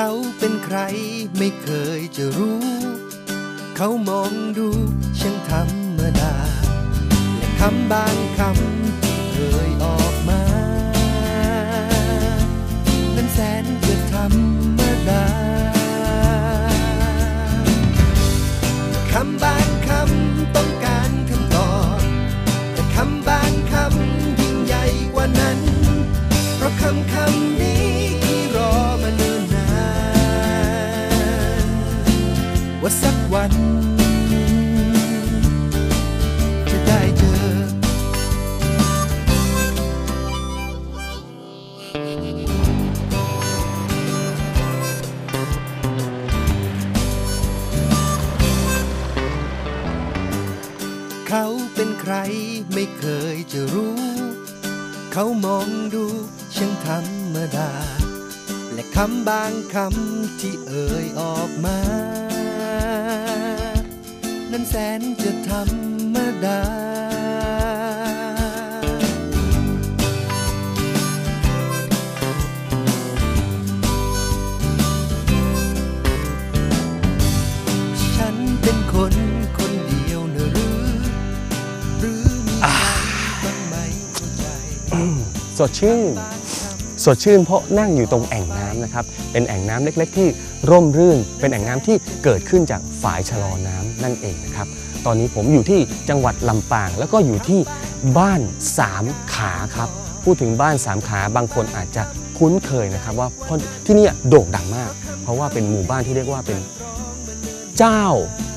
เขาเป็นใครไม่เคยจะรู้ เขามองดูช่างธรรมดา และคำบางคำันแสนจะธรรมดา ฉันเป็นคนคนเดียวนะหรือ หรือมีใครบ้างไหมเข้าใจ สดชื่น ดชื่นเพราะนั่งอยู่ตรงแอ่งน้ำนะครับ เป็นแอ่งน้ำเล็ก ๆ ที่ร่มรื่น เป็นแอ่งน้ำที่เกิดขึ้นจากฝายชะลอน้ำนั่นเองนะครับ ตอนนี้ผมอยู่ที่จังหวัดลำปาง แล้วก็อยู่ที่บ้านสามขาครับ พูดถึงบ้านสามขาบางคนอาจจะคุ้นเคยนะครับ ว่าเพราะที่นี่โด่งดังมาก เพราะว่าเป็นหมู่บ้านที่เรียกว่าเป็นเจ้า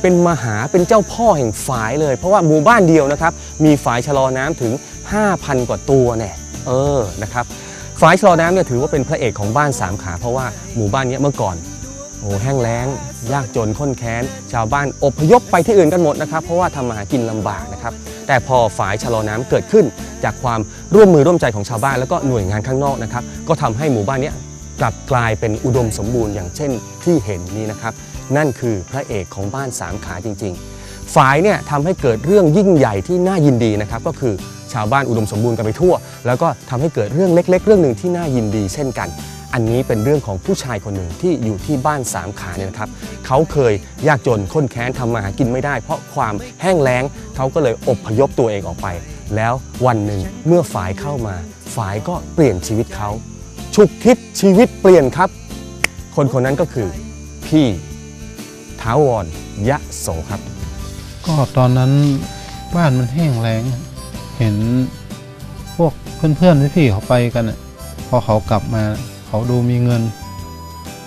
เป็นมหาเป็นเจ้าพ่อแห่งฝายเลย เพราะว่าหมู่บ้านเดียวนะครับ มีฝายชะลอน้ำถึง 5,000 กว่าตัวเนี่ยเออนะครับ ฝายชะลอน้ำเนี่ยถือว่าเป็นพระเอกของบ้านสามขาเพราะว่าหมู่บ้านเนี้ยเมื่อก่อนโอ้แห้งแล้ง ยากจนข้นแค้น ชาวบ้านอพยพไปที่อื่นกันหมดนะครับเพราะว่าทำมาหากินลำบากนะครับแต่พอฝายชะลอน้ำเกิดขึ้น จากความร่วมมือร่วมใจของชาวบ้านแล้วก็หน่วยงานข้างนอกนะครับก็ทำให้หมู่บ้านเนี้ยกลับกลายเป็นอุดมสมบูรณ์อย่างเช่นที่เห็นนี้นะครับนั่นคือพระเอกของบ้านสามขาจริง ๆ ฝายเนี่ยทำให้เกิดเรื่องยิ่งใหญ่ที่น่ายินดีนะครับก็คือชาวบ้านอุดมสมบูรณ์กันไปทั่ว แล้วก็ทำให้เกิดเรื่องเล็ก ๆ เรื่องหนึ่งที่น่ายินดีเช่นกัน อันนี้เป็นเรื่องของผู้ชายคนหนึ่งที่อยู่ที่บ้านสามขาเนี่ยนะครับเขาเคยยากจนข้นแค้นทำมาหากินไม่ได้ เพราะความแห้งแล้งเขาก็เลยอบพยพตัวเองออกไป แล้ววันหนึ่งเมื่อฝายเข้ามาฝายก็เปลี่ยนชีวิตเขาฉุกคิดชีวิตเปลี่ยนครับ คนคนนั้นก็คือพี่ท้าวรยะโสครับ ก็ตอนนั้นบ้านมันแห้งแล้ง เห็นพวกเพื่อนๆพี่ๆเขาไปกันน่ะพอเขากลับมา เขาดูมีเงิน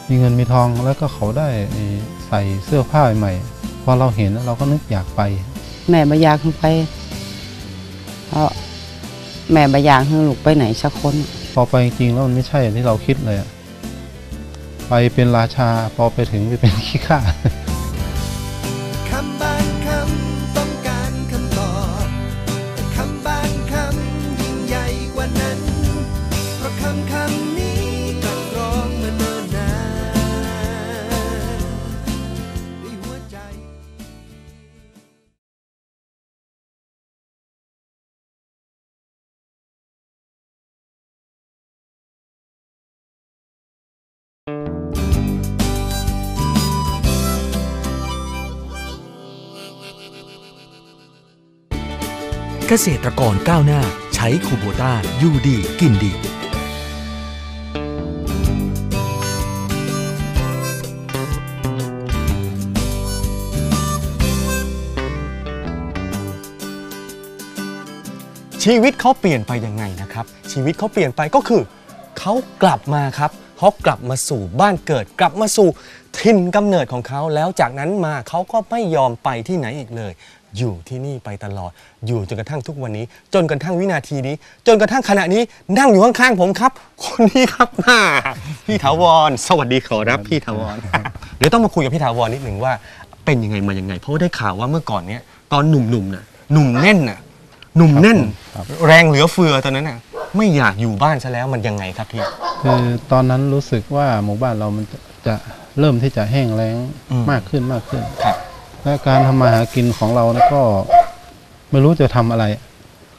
มีเงินมีทองแล้วก็เขาได้ใส่เสื้อผ้าใหม่พอเราเห็นเราก็นึกอยากไป แม่บอยากให้ไปเพราะแม่บอยากให้ลูกไปไหนสักคนพอไปจริงๆแล้วมันไม่ใช่อย่างที่เราคิดเลยอะไปเป็นราชาพอไปถึงไปเป็นขี้ข้า เกษตรกรก้าวหน้า ใช้คูโบต้าอยู่ดีกินดี ชีวิตเขาเปลี่ยนไปยังไงนะครับ ชีวิตเขาเปลี่ยนไปก็คือเขากลับมาครับเขากลับมาสู่บ้านเกิด กลับมาสู่ถิ่นกำเนิดของเขาแล้วจากนั้นมาเขาก็ไม่ยอมไปที่ไหนอีกเลย อยู่ที่นี่ไปตลอด อยู่จนกระทั่งทุกวันนี้ จนกระทั่งวินาทีนี้ จนกระทั่งขณะนี้นั่งอยู่ข้างๆผมครับ คนนี้ครับน่าพี่ถาวร สวัสดีขอรับพี่ถาวร เดี๋ยวต้องมาคุยกับพี่ถาวรนิดหนึ่งว่า เป็นยังไงมายังไง เพราะว่าได้ข่าวว่าเมื่อก่อนเนี้ยตอนหนุ่มๆน่ะหนุ่มแน่นน่ะหนุ่มแน่นครับแรงเหลือเฟือตอนนั้นน่ะไม่อยากอยู่บ้านซะแล้วมันยังไงครับพี่ คือตอนนั้นรู้สึกว่าหมู่บ้านเรามันจะจะเริ่มที่จะแห้งแล้งอืมมากขึ้นมากขึ้น ครับ และการทำมาหากินของเรานะก็ไม่รู้จะทำอะไร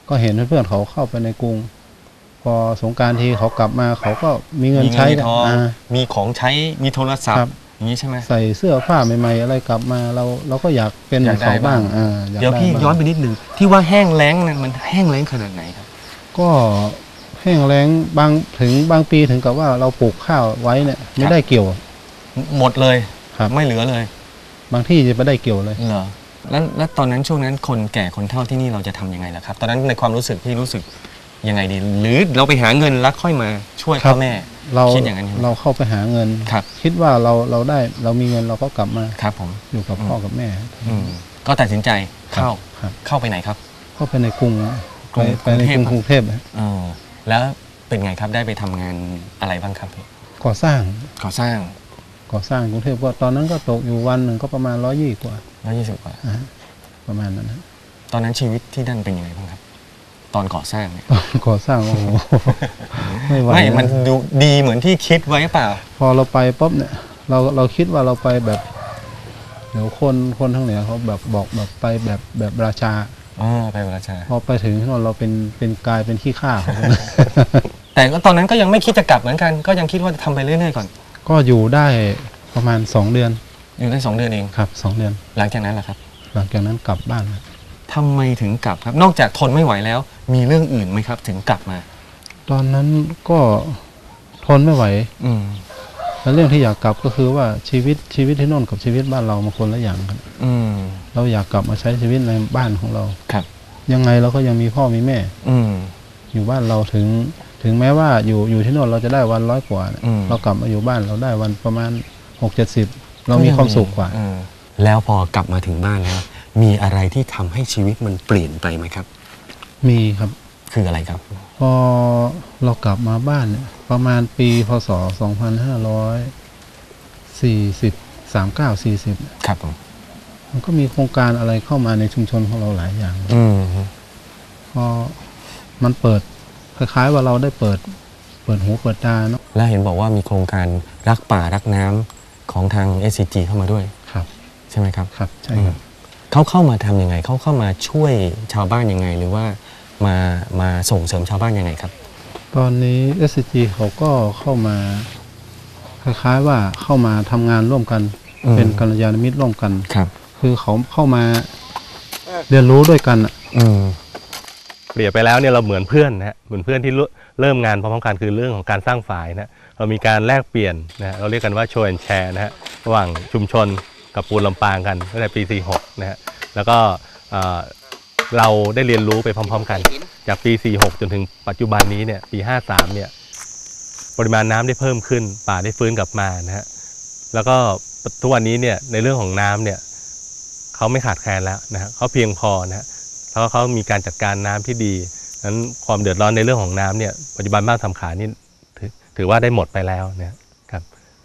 ก็เห็นเพื่อนๆเขาเข้าไปในกรุงพพอสงกรารทีเขากลับมาเขาก็มีเงินใช้มีเงินมีทองอ่า มีของใช้มีโทรศัพครัท์บอย่างนี้ใช่ไหม ใส่เสื้อผ้าใหม่ๆ อะไรกลับมาเราเราก็อยากเป็นเหมือนอยากได้เขาบ้างบ้างอ่าอากเดี๋ยวพี่บ้าง ย้อนไปนิดนึงที่ว่าแห้งแล้งเนี่ยมันแห้งแล้งขนาดไหนครับ ก็แห้งแล้งบางถึงบางปีถึงกับว่าเราปลูกข้าวไว้เนี่ยไม่ได้เกี่ยว หมดเลย ครับ ไม่เหลือเลย บางที่จะไม่ได้เกี่ยวเลย เหรอแล้วแล้วตอนนั้นช่วงนั้นคนแก่คนเฒ่าที่นี่เราจะทำยังไงล่ะครับ ตอนนั้นในความรู้สึกพี่รู้สึกยังไงดี หรือเราไปหาเงินแล้วค่อยมาช่วยครัพ่บอแม่ เราคิดอย่างนั้นใช่ไหม เราเข้าไปหาเงิน ครับ คิดว่าเราเราได้เรามีเงินเราก็กลับมาครับผม อยู่กับพ่อกับแม่อืมก็ตัดสินใจเข้าครับเข้าไปไหนครับ เข้าไปในกรุงกรุงไปไปในกรุงเทพกรุงกรุงเทพนะเออแล้วเป็นไงครับได้ไปทำงานอะไรบ้างครับพี่ก่อสร้างก่อสร้าง ก่อสร้างกรุงเทพก็ตอนนั้นก็ตกอยู่วันหนึ่งก็ประมาณร้อยยี่กว่าร้อยยี่สิบกว่านะฮะประมาณนั้นนะตอนนั้นชีวิตที่นั่นเป็นยังไงบ้างครับ ตอนก่อสร้างเนี่ยตอนก่อสร้างโอ้โหไม่ไหวไม่นะมันดูดีเหมือนที่คิดไว้เปล่า พอเราไปปุ๊บเนี่ย เราเราคิดว่าเราไปแบบ เดี๋ยวคนคนทางเหนือเขาแบบบอกแบบไปแบบแบบราชา อ๋อไปวราชา พอไปถึงที่โนนเราเป็นเป็นกลายเป็นขี้ข้าเขาแต่ก็ตอนนั้นก็ยังไม่คิดจะกลับเหมือนกัน ก็ยังคิดว่าจะทำไปเรื่อยๆก่อน ก็อยู่ได้ประมาณสองเดือนอยู่ได้สองเดือนเอง ครับสองเดือน หลังจากนั้นแหละครับ หลังจากนั้นกลับบ้านแล้วทำไมถึงกลับครับ นอกจากทนไม่ไหวแล้ว มีเรื่องอื่นไหมครับ ถึงกลับมา ตอนนั้นก็ทนไม่ไหว อืมแล้วเรื่องที่อยากกลับก็คือว่าชีวิตชีวิตที่โน่นกับชีวิตบ้านเรามันคนละอย่างกันอืมเราอยากกลับมาใช้ชีวิตในบ้านของเรา ครับ ยังไงเราก็ยังมีพ่อมีแม่ อืมอยู่บ้านเราถึง ถึงแม้ว่าอยู่อยู่ที่โน่นเราจะได้วันร้อยกว่าเนี่ยอืม เรากลับมาอยู่บ้านเราได้วันประมาณหกเจ็ดสิบเรามีความสุขกว่าเออแล้วพอกลับมาถึงบ้านแล้ว มีอะไรที่ทำให้ชีวิตมันเปลี่ยนไปไหมครับ มีครับ คืออะไรครับ พอเรากลับมาบ้านเนี่ยประมาณปีพศสองพันห้าร้อยสี่สิบสามเก้าสี่สิบครับผมมันก็มีโครงการอะไรเข้ามาในชุมชนของเราหลายอย่าง อืม พอมันเปิด คล้ายๆว่าเราได้เปิดเปิดหูเปิดตาเนาะแล้วเห็นบอกว่ามีโครงการรักป่ารักน้ำของทาง SCG เข้ามาด้วยครับ ใช่ไหมครับครับใช่ครับเขาเข้ามาทำยังไงเขาเข้ามาช่วยชาวบ้านยังไง หรือว่ามามาส่งเสริมชาวบ้านยังไงครับ ตอนนี้ SCG เขาก็เข้ามาคล้ายๆว่าเข้ามาทำงานร่วมกันอืมเป็นกัลยาณมิตรร่วมกันครับ คือเขาเข้ามาเรียนรู้ด้วยกันอะอืม เปรียบไปแล้วเนี่ยเราเหมือนเพื่อนนะฮะเหมือนเพื่อนที่เริ่มงานพร้อมๆกันคือเรื่องของการสร้างฝ่ายนะเรามีการแลกเปลี่ยนนะเราเรียกกันว่าโชว์แอนแชร์นะฮะระหว่างชุมชนกับปูนลำปางกันตั้งแต่ปี 46 นะฮะแล้วก็เราได้เรียนรู้ไปพร้อม ๆ กัน จากปี 46 จนถึงปัจจุบันนี้เนี่ยปี 53 เนี่ยปริมาณน้ำได้เพิ่มขึ้น ป่าได้ฟื้นกลับมานะฮะแล้วก็ทุกวันนี้เนี่ยในเรื่องของน้ำเนี่ยเขาไม่ขาดแคลนแล้วนะฮะเขาเพียงพอนะฮะ แล้วก็เขามีการจัดการน้ำที่ดีนั้นความเดือดร้อนในเรื่องของน้ำเนี่ยปัจจุบันบ้านสำขานี่ถือถือว่าได้หมดไปแล้วนะครับ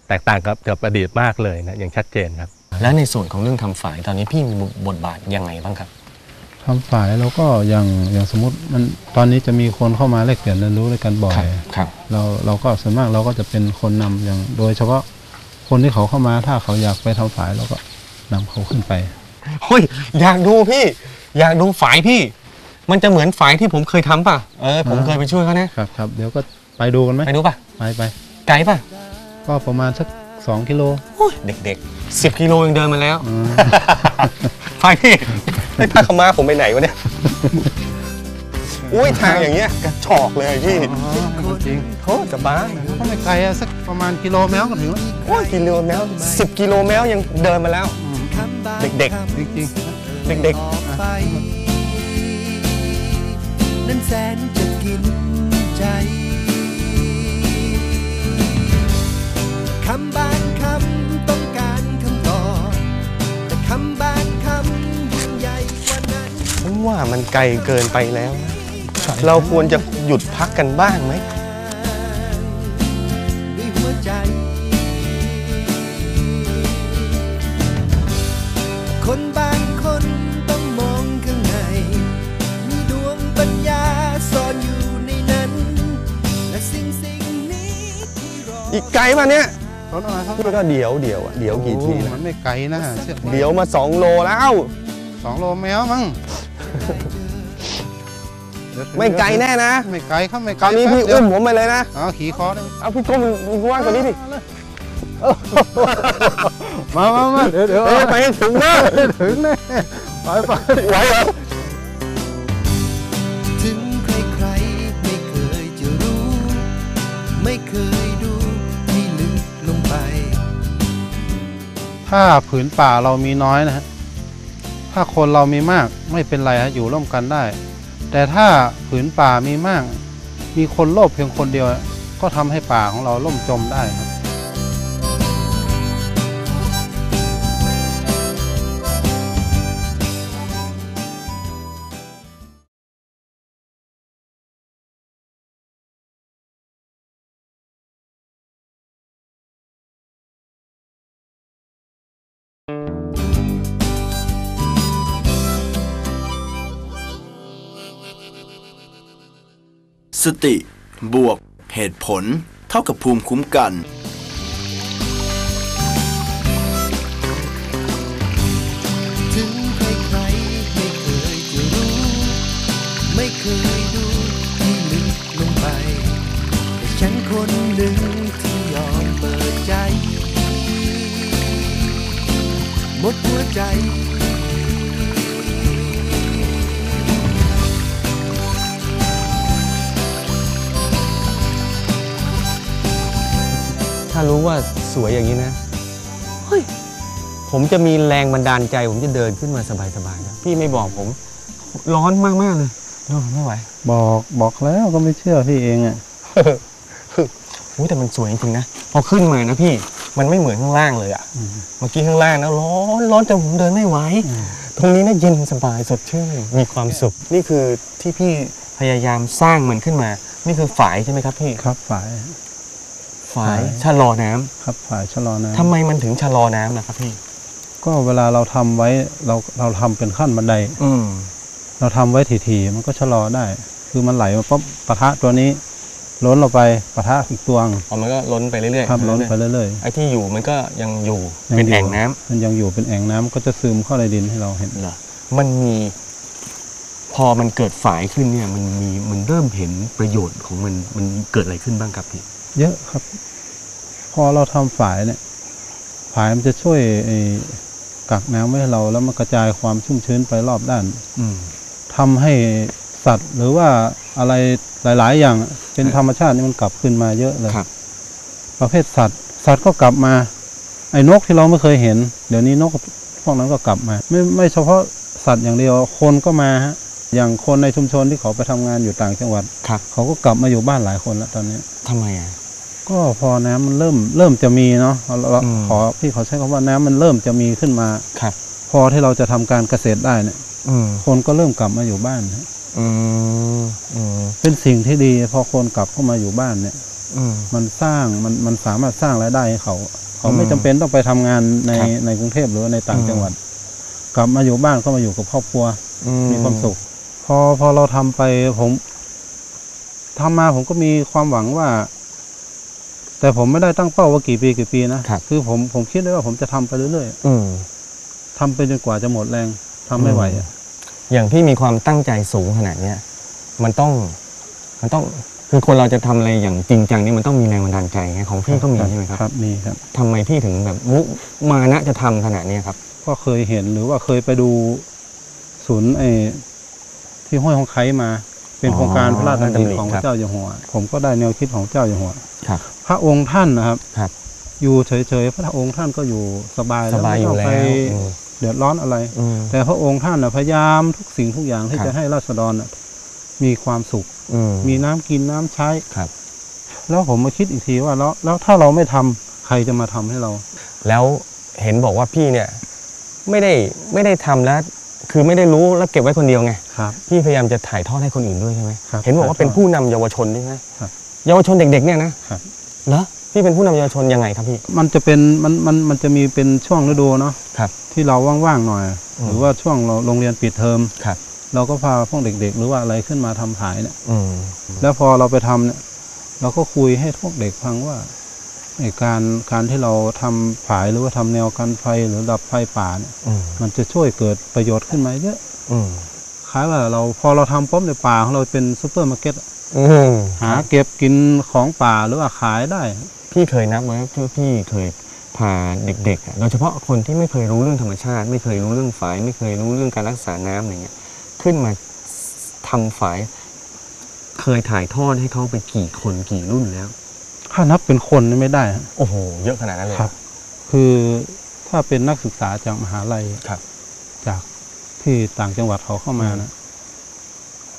แตกต่างกับกับอดีตมากเลยนะอย่างชัดเจนครับ แล้วในส่วนของเรื่องทำฝ่ายตอนนี้พี่มีบทบาทยังไงบ้างครับทำฝ่ายเราก็อย่างอย่างสมมติมันตอนนี้จะมีคนเข้ามาแลกเปลี่ยนเรียนรู้ด้วยกันบ่อยครับเราเราก็ส่วนมากเราก็จะเป็นคนนำอย่างโดยเฉพาะคนที่เขาเข้ามาถ้าเขาอยากไปทำฝ่ายเราก็นำเขาขึ้นไปเฮ้ยอยากดูพี่ อยากดูฝ่ายพี่ มันจะเหมือนฝ่ายที่ผมเคยทำป่ะ เออ ผมอ่าเคยไปช่วยเขานะ ครับครับเดี๋ยวก็ไปดูกันไหมไปดูป่ะ ไปไปไกลป่ะก็ประมาณสักสองกิโลโอ้ยเด็กๆสิบกิโลยังเดินมาแล้ว อืมฝ่ายพี่ไม่พาเขามาผมไปไหนวะเนี่ย อุ้ยทางอย่างเงี้ยกระชอกเลยพี่จริงโคตรสบายก็ไม่ไกลอะสักประมาณกิโลแมวก็ถึงแล้วโอ้ยกิโลแมวสิบกิโลแมวยังเดินมาแล้ว เด็กจริงเด็กออก ไป นั้นแสนจะกินใจ คำบางคำต้องการคำตอบแต่คำบางคำยิ่งใหญ่กว่านั้นผมว่ามันไกลเกินไปแล้วเราควรจะหยุดพักกันบ้างไหม ออีกไกลป่ะเนี่ยต้นอะไรครับพี่ก็เดี๋ยวเดี๋ยวอะเดี๋ยวกี่ทีโอ้นะมันไม่ไกลนะเชือกเดี๋ยวมาสองโลแล้วสองโลแมวมั้งเไม่ไกลแน่นะไม่ไกลครับไม่ไกคลราวนี้พี่แป๊บเดียอุ้วมผมไปเลยนะเอาขี่คอได้เอาพี่ก้มมึงว่างกว่านี้ดิมามามาเดี๋ยวเดี๋ยวเอ้ยไปให้ถึงนะถึงแน่ไปไปไหวเหรอ ถ้าผืนป่าเรามีน้อยนะฮะถ้าคนเรามีมากไม่เป็นไรฮะอยู่ร่วมกันได้ แต่ถ้าผืนป่ามีมาก มีคนโลภเพียงคนเดียว ก็ทำให้ป่าของเราล่มจมได้ครับ สติ บวก เหตุผล เท่ากับภูมิคุ้มกัน ถึง รู้ว่าสวยอย่างนี้นะเฮ้ยผมจะมีแรงบันดาลใจ ผมจะเดินขึ้นมาสบายๆนะพี่ไม่บอกผม ร้อนมากๆเลยโอ้ไม่ไหวบอกบอกแล้วก็ไม่เชื่อพี่เองอะอุ้ยแต่มันสวยจริงๆนะพอขึ้นมานะพี่มันไม่เหมือนข้างล่างเลยอะเมื่อกี้ข้างล่างนะร้อนร้อนจนผมเดินไม่ไหวตรงนี้นะเย็นสบายสดชื่นมีความสุขนี่คือที่พี่พยายามสร้างมันขึ้นมา นี่คือฝายใช่ไหมครับพี่ครับฝ่าย ฝายฝายชะลอน้ำครับฝ่ายชะลอน้ำทำไมมันถึงชะลอน้ำล่ะครับพี่ ก็เวลาเราทำไว้เราเราทำเป็นขั้นบันได อืมเราทำไว้ถี่ๆมันก็ชะลอได้ คือมันไหลมาปุ๊บปะทะตัวนี้ ล้นเราไปปะทะอีกตัวงอ๋อมันก็ล้นไปเรื่อยๆครับล้นไปเรื่อยเรื่อยๆไอ้ที่อยู่มันก็ยังอยู่ยังเป็นอยู่แอ่งน้ำๆมันยังอยู่เป็นแอ่งน้ำก็จะซึมเข้าในดินให้เราเห็นเหรอมันมีพอมันเกิดฝายขึ้นเนี่ยมันมีมันเริ่มเห็นประโยชน์ของมันมันเกิดอะไรขึ้นบ้างครับพี่ เยอะครับ พอเราทำฝายเนี่ยฝายมันจะช่วยไอ้กักน้ำไว้ให้เราแล้วมันกระจายความชุ่มชื้นไปรอบด้าน อืมทำให้สัตว์หรือว่าอะไรหลาย ๆ อย่างเป็นธรรมชาตินี่มันกลับขึ้นมาเยอะเลยครับประเภทสัตว์ สัตว์ก็กลับมา ไอ้นกที่เราไม่เคยเห็น เดี๋ยวนี้นกพวกนั้นก็กลับมา ไม่ไม่เฉพาะสัตว์อย่างเดียวคนก็มาฮะอย่างคนในชุมชนที่เขาไปทำงานอยู่ต่างจังหวัดครับเขาก็กลับมาอยู่บ้านหลายคนแล้วตอนนี้ทำไมอะ ก็พอน้ำมันเริ่มเริ่มจะมีเนาะเราเราอืมขอพี่เขาใช้คำว่าน้ำมันเริ่มจะมีขึ้นมาครับ พอที่เราจะทำการเกษตรได้เนี่ยอืมคนก็เริ่มกลับมาอยู่บ้านฮะอืมอืมเป็นสิ่งที่ดี พอคนกลับเข้ามาอยู่บ้านเนี่ยอืมมันสร้างมันมันสามารถสร้างรายได้ให้เขา เขาอืมไม่จำเป็นต้องไปทำงานในครับในกรุงเทพหรือว่าในต่างอืมจังหวัด กลับมาอยู่บ้านก็มาอยู่กับครอบครัวอืมีความสุข พอพอเราทำไปผมทำมาผมก็มีความหวังว่า แต่ผมไม่ได้ตั้งเป้าว่ากี่ปีกี่ปีนะครับอผมผมคิดได้ว่าผมจะทำไปเรื่อยอืม ๆทำไปจนกว่าจะหมดแรงทำไม่ไหวอะอย่างพี่มีความตั้งใจสูงขนาดเนี้ยมันต้อง มันต้อง คือคนเราจะทำอะไรอย่างจริงจังนี่มันต้องมีแรงบันดาลใจไงของพี่ก็มีใช่ไหมครับครับมีครับ ทำไมพี่ถึงแบบมุมานะจะทำขนาดเนี้ยครับ ก็เคยเห็นหรือว่าเคยไปดูศูนย์ไอ้ที่ห้วยของไคมา เป็นอ๋อโครงการพระราชดำริดำริของพครัระบเจ้าอยู่หัว ผมก็ได้แนวคิดของเจ้าอยู่หัวครับพระองค์ท่านนะครับครับอยู่เฉยๆพระองค์ท่านก็อยู่สบายสบายอยู่ไม่แล้ต้วงไปอืมเดือดร้อนอะไรอืมแต่พระองค์ท่านนะพยายามทุกสิ่งทุกอย่างที่ครับจะให้ราษฎรน่ะมีความสุขอืมมีน้ำกินน้ำใช้ครับ แล้วผมมาคิดอีกทีว่าแล้วแล้วถ้าเราไม่ทำใครจะมาทำให้เรา แล้วเห็นบอกว่าพี่เนี่ย ไม่ได้ไม่ได้ทำแล้ว คือไม่ได้รู้แล้วเก็บไว้คนเดียวไงครับ พี่พยายามจะถ่ายทอดให้คนอื่นด้วยใช่ไหมครับเห็นบอกว่าถ่ายทอดเป็นผู้นำเยาวชนด้วยใช่ไหมครับเยาวชนเด็กๆเนี่ยนะครับ เหรอพี่เป็นผู้นำเยาวชนยังไงครับพี่ มันจะเป็นมันมันมันจะมีเป็นช่วงฤดูเนาะครับ ที่เราว่างๆหน่อย อืม หรือว่าช่วงเราโรงเรียนปิดเทอมครับ เราก็พาพวกเด็ก ๆ หรือว่าอะไรขึ้นมาทำขายเนี่ย อืม แล้วพอเราไปทำเนี่ย เราก็คุยให้พวกเด็กฟังว่าไอ้ การการที่เราทำฝายหรือว่าทำแนวกันไฟหรือดับไฟป่าเนี่ยอืมมันจะช่วยเกิดประโยชน์ขึ้นมาเยอะอืมคล้ายว่าเราพอเราทำป๊อปในป่าของเราเป็นซูเปอร์มาร์เก็ตอะอืมหาเก็บกินของป่าหรือว่าขายได้ พี่เคยนับไว้ว่าพี่เคยพาเด็กๆอะโดยเฉพาะคนที่ไม่เคยรู้เรื่องธรรมชาติ ไม่เคยรู้เรื่องฝาย ไม่เคยรู้เรื่องการรักษาน้ำอะไรเงี้ยขึ้นมาทำฝาย เคยถ่ายทอดให้เขาไปกี่คนกี่รุ่นแล้ว ถ้านับเป็นคนนี่ไม่ได้ฮะโอ้โห เยอะขนาดนั้นเลยครับ คือถ้าเป็นนักศึกษาจากมหาลัยครับ จากที่ต่างจังหวัดเขาเข้ามานะ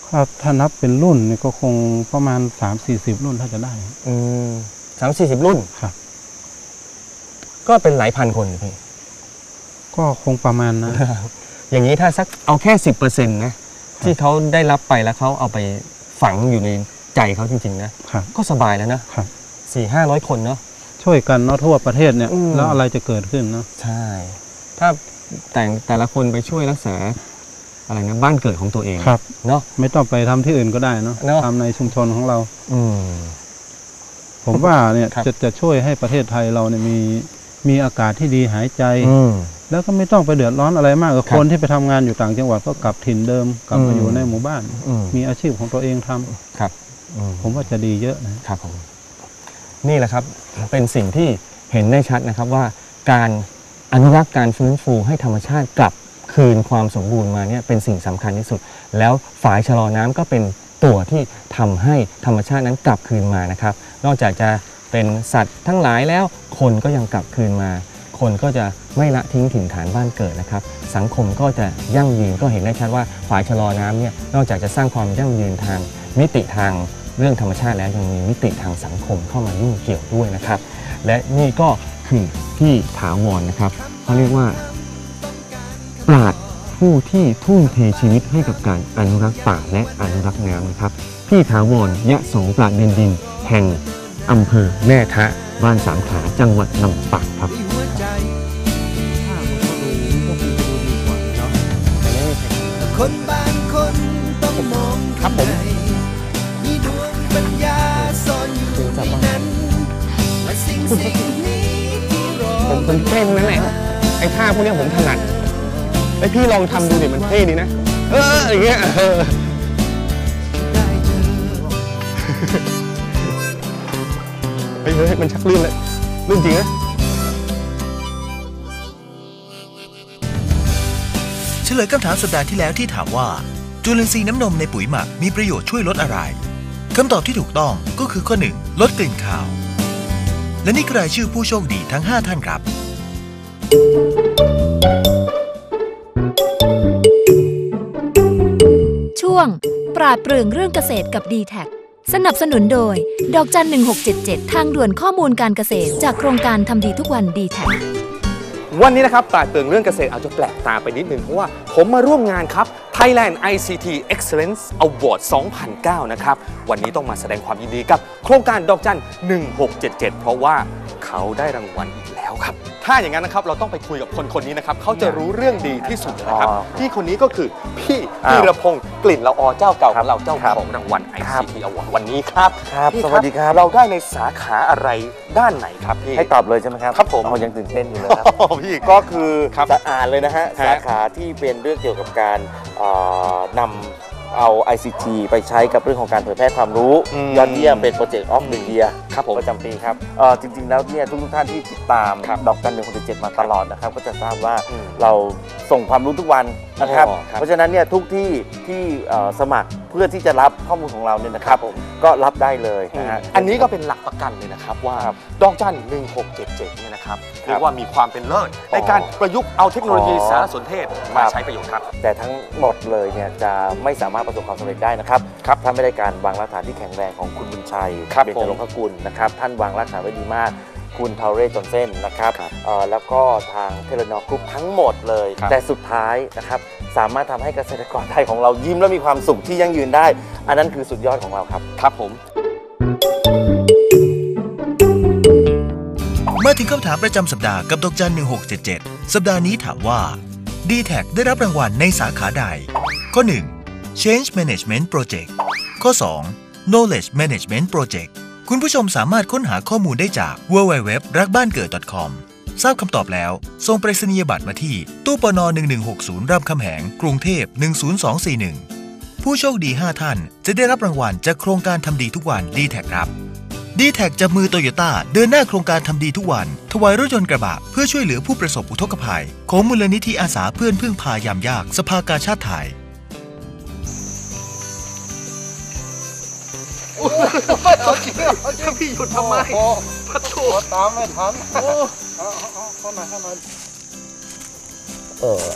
ถ้าถ้านับเป็นรุ่นนี่ก็คงประมาณสามสี่สิบรุ่นถ้าจะได้อืมสามสี่สิบรุ่นครับ ก็เป็นหลายพันคนพี่ก็คงประมาณนะ อย่างนี้ถ้าสักเอาแค่สิบเปอร์เซ็นต์นะ ที่เขาได้รับไปแล้วเขาเอาไปฝังอยู่ในใจเขาจริงๆนะครับก็สบายแล้วนะครับ สี่ห้าร้อยคนเนาะ ช่วยกันเนาะทั่วประเทศเนี่ย อืม แล้วอะไรจะเกิดขึ้นเนาะใช่ ถ้าแต่งแต่ละคนไปช่วยรักษาอะไรนะบ้านเกิดของตัวเองครับ เนาะ ไม่ต้องไปทำที่อื่นก็ได้เนาะเนอะ ทำในชุมชนของเรา อืม ผมว่าเนี่ยครับ จะจะช่วยให้ประเทศไทยเราเนี่ยมีมีอากาศที่ดีหายใจ อืม แล้วก็ไม่ต้องไปเดือดร้อนอะไรมากกับครับคนที่ไปทำงานอยู่ต่างจังหวัดก็กลับถิ่นเดิม กลับอืมาม อยู่ในหมู่บ้าน อืมมีอาชีพของตัวเองทำครับอืมผมว่าจะดีเยอะนะครับผม นี่แหละครับเป็นสิ่งที่เห็นได้ชัดนะครับว่าการอนุรักษ์การฟื้นฟูให้ธรรมชาติกลับคืนความสมบูรณ์มาเนี่ยเป็นสิ่งสำคัญที่สุด แล้วฝายชะลอน้ำก็เป็นตัวที่ทำให้ธรรมชาตินั้นกลับคืนมานะครับ นอกจากจะเป็นสัตว์ทั้งหลายแล้วคนก็ยังกลับคืนมา คนก็จะไม่ละทิ้งถิ่นฐานบ้านเกิดนะครับ สังคมก็จะยั่งยืนก็เห็นได้ชัดว่าฝายชะลอน้ำเนี่ยนอกจากจะสร้างความยั่งยืนทางมิติทาง เรื่องธรรมชาติแล้วยังมีมิติทางสังคมเข้ามายุ่งเกี่ยวด้วยนะครับ และนี่ก็คือพี่ถาวรนะครับเขาเรียกว่าปราดผู้ที่ทุ่มเทชีวิตให้กับการอนุรักษ์ป่าและอนุรักษ์น้ำนะครับพี่ถาวรยะโสปราดเดนดิน แห่งอำเภอแม่ทะบ้านสามขาจังหวัดลำปางครับที่หัวใจคนบางคนต้องมองครับผมข้างในมีดวง ปัญญาซ่อนอยู่ในนั้นและสิ่งสิ่งนี้ที่รอผมผมเท่ทั้งนั้นแหละไอ้ท่าพวกเนี้ยผมถนัดไอ้พี่ลองทำดูดิมันเท่ดีนะ เอออย่างเงี้ยเออได้เจอเฮ้ยเฮ้ยมันชักลื่นเลยลื่นจริงนะเฉลยคำถามสัปดาห์ที่แล้วที่ถามว่า จุลินทรีย์น้ำนมในปุ๋ยหมักมีประโยชน์ช่วยลดอะไร คำตอบที่ถูกต้องก็คือข้อ 1 ลดกลิ่นคาว และนี่คือรายชื่อผู้โชคดีทั้ง 5 ท่านครับ ช่วง ปราดเปรื่องเรื่องเกษตรกับ d t แทสนับสนุนโดย ดอกจัน 1677 ทางด่วนข้อมูลการเกษตร จากโครงการทำดีทุกวัน d t แทวันนี้นะครับปราดเปรื่องเรื่องเกษตรอาจจะแปลกตาไปนิดนึงเพราะว่าผมมาร่วมงานครับ Thailand ICT Excellence Award 2009 นะครับ วันนี้ต้องมาแสดงความยินดีกับ โครงการดอกจัน1677 เพราะว่าเขาได้รางวัลอีกแล้วครับ ถ้าอย่างนั้นนะครับเราต้องไปคุยกับคนคนนี้นะครับเขาจะรู้เรื่องดีที่สุดนะครับพี่คนนี้ก็คือพี่พีรพงศ์กลิ่นละออเจ้าเก่าของเราเจ้าของรางวัล ICT Award วันนี้ครับครับพี่สวัสดีครับ เราได้ในสาขาอะไรด้านไหนครับพี่ ให้ตอบเลยใช่ไหมครับครับผมอ๋อยังตื่นเต้นอยู่เลยครับพี่ ก็คือครับจะอ่านเลยนะฮะ ฮะสาขาที่เป็นเรื่องเกี่ยวกับการเอ่อนำเอา ICT ไปใช้กับเรื่องของการเผยแพร่ความรู้ อืมยอดเยี่ยมเป็นโปรเจกต์ออฟหนึ่งเดียครับผมประจำปีครับเอ่อจริงๆแล้วเนี่ยทุกๆท่านที่ติดตามครับดอกจันหนึ่งคนเจ็ดมาตลอดนะครับก็จะทราบว่าอืมเราส่งความรู้ทุกวันนะครับ อ๋อครับ เพราะฉะนั้นเนี่ยทุกที่ที่เอ่อสมัครเพื่อที่จะรับข้อมูลของเราเนี่ยนะครับก็รับได้เลยนะฮะ อันนี้ก็เป็นหลักประกันเลยนะครับว่าครับดอกจัน 1677 เนี่ยนะครับครับเรียกว่ามีความเป็นเลิศในการประยุกต์เอาเทคโนโลยีอ๋อสารสนเทศมาครับ ใช้ประโยชน์ครับ แต่ทั้งหมดเลยเนี่ยจะไม่สามารถประสบความสำเร็จได้นะครับครับถ้าไม่ได้การวางรากฐานที่แข็งแรงของคุณบุญชัยครับเบญผมจรงคกุลนะครับท่านวางรากฐานไว้ดีมาก คุณทาวเรศจอนเซนนะครับครับเอ่อแล้วก็ทางเทเลนอกรุ๊ปทั้งหมดเลย ครับ แต่สุดท้ายนะครับสามารถทำให้เกษตรกรไทยของเรายิ้มและมีความสุขที่ยั่งยืนได้ อันนั้นคือสุดยอดของเราครับ ครับผม มาถึงคำถามประจำสัปดาห์กับดอกจัน 1677 สัปดาห์นี้ถามว่า d t แทได้รับรางวัลในสาขาใด ข้อ 1 Change Management Project ข้อ 2 Knowledge Management Project คุณผู้ชมสามารถค้นหาข้อมูลได้จาก www รักบ้านเกิด .com ทราบคำตอบแล้ว ส่งไปรษณียบัตรมาที่ ตู้ปน1160รามคำแหง กรุงเทพ 10241 ผู้โชคดี 5 ท่าน จะได้รับรางวัลจากโครงการทำดีทุกวันดีแท็ครับดีแท็จับมือโตโยต้าเดินหน้าโครงการทำดีทุกวัน ถวายรถยนต์กระบะ เพื่อช่วยเหลือผู้ประสบอุทกภัย ของมูลนิธิอาสาเพื่อนพึ่งพายามยากสภากาชาติไทย พี่หยุดทำไมพัดโถตามไม่ทันเอาเอาเอาเข้ามาเข้ามาเออ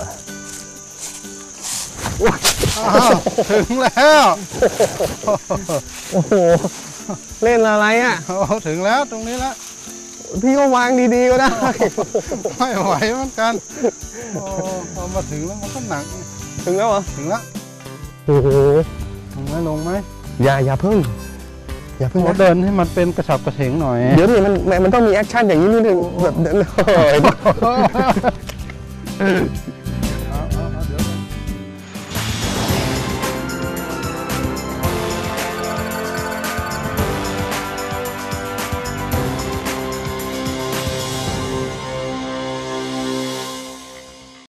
อ้าวถึงแล้วโอ้โห เล่นอะไรอะ โอ้ถึงแล้วตรงนี้แล้วพี่ก็วางดีๆก็ได้ ไม่ไหวเหมือนกันโอ้พอมาถึงแล้วมันก็หนักถึงแล้วเหรอ ถึงแล้วโอ้โหลงไหมลงไหมอย่าอย่าเพิ่ง อย่าเพิ่งโอ้นะเดินให้มันเป็นกระฉับกระเฉงหน่อย เดี๋ยวนี่มันมันมันต้องมีแอคชั่นอย่างนี้นิดนึงแบบเดินเฮ้ย